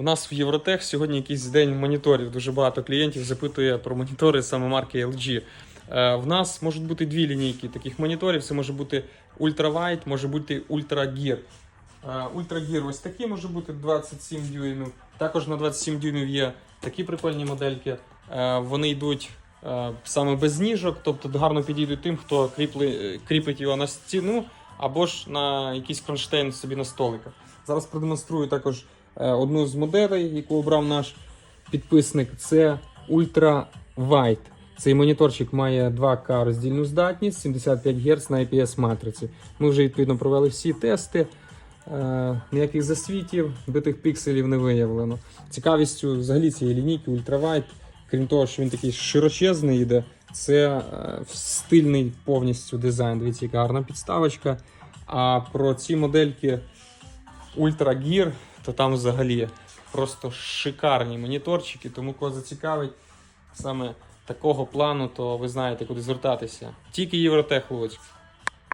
У нас в Євротех сьогодні якийсь день моніторів. Дуже багато клієнтів запитує про монітори саме марки LG. Е, В нас можуть бути дві лінійки таких моніторів. Це може бути Ultrawide, може бути Ultra Gear. Е, ось такі може бути 27 дюймів. Також на 27 дюймів є такі прикольні модельки. Е, Вони йдуть саме без ніжок, тобто гарно підійдуть тим, хто кріпли, кріпить його на стіну або ж на якийсь кронштейн собі на столиках. Зараз продемонструю також одну з моделей, яку обрав наш підписник. Це Ultra Wide. Цей моніторчик має 2К роздільну здатність, 75 Гц на IPS матриці. Ми вже відповідно провели всі тести. Е, ніяких засвітів, битих пікселів не виявлено. Цікавістю взагалі цієї лінійки Ultrawide, крім того, що він такий широчезний йде, це е, стильний повністю дизайн. Дивіться, яка гарна підставочка. А про ці модельки Ultra Gear, то там взагалі просто шикарні моніторчики. Тому кого зацікавить саме такого плану, то ви знаєте, куди звертатися. Тільки Євротех Луцьк.